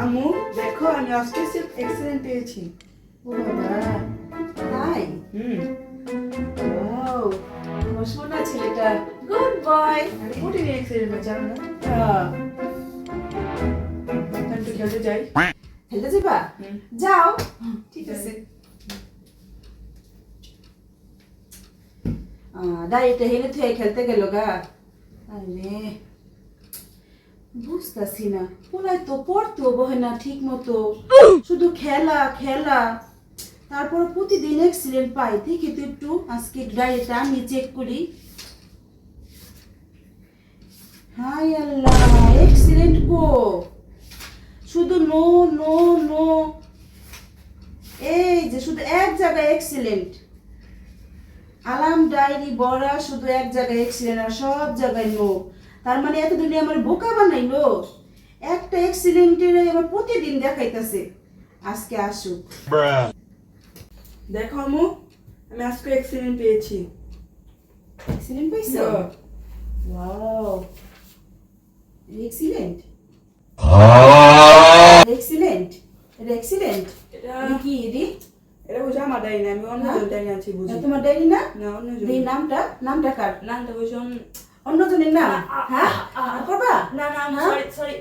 আম্মু দেখো আমি আজকে এক্সিলেন্ট পেয়েছি। ও বাবা। তাই? হুম। ও আমার সোনা ছেলেটা। Good boy. আমি এক্সিলেন্ট পেয়েছি জানো না। আমি একটু খেলতে যাই। খেলতে যাবা? যাও। ঠিক আছে। ডায়েরিটা হেলে থুয়ে খেলতে গেল গা। আরে। বুঝতেছি না। পোলায় তো পড়তেও বহে না ঠিক মতো শুধু খেলা খেলা। তারপর প্রতিদিন এক্সিলেন্ট পাই। দেখি তো একটু আজকে আমি চেক করি। হাই আল্লাহ এক্সিলেন্ট কো? শুধু নো নো নো এই যে শুধু এক জায়গায় এক্সিলেন্ট আলাম ডায়েরি বড়া শুধু এক জায়গায় এক্সিলেন্ট আর সব জায়গায় নো তার মানে এতদিনে আমার বোকা বানাইলো একটা এক্সিলেন্টের আমার প্রতিদিন দেখাইতেছে। আজকে আসুক। দেখো আম্মু আমি আজকে এক্সিলেন্ট পেয়েছি। এক্সিলেন্ট পাইছো? ওয়াও এক্সিলেন্ট এক্সিলেন্ট এটা এক্সিলেন্ট এটা কি রে এটা বুঝে আমার ডাইনি আমি অন্য হ্যাঁ? ডাইনি আছি বুঝি। তোমার ডায়েরি না? না অন্য নামটা। নামটা কার? নামটা বুঝি অন্য অন্যজনের না? হ্যাঁ? করবা? না না হ্যাঁ? Sorry sorry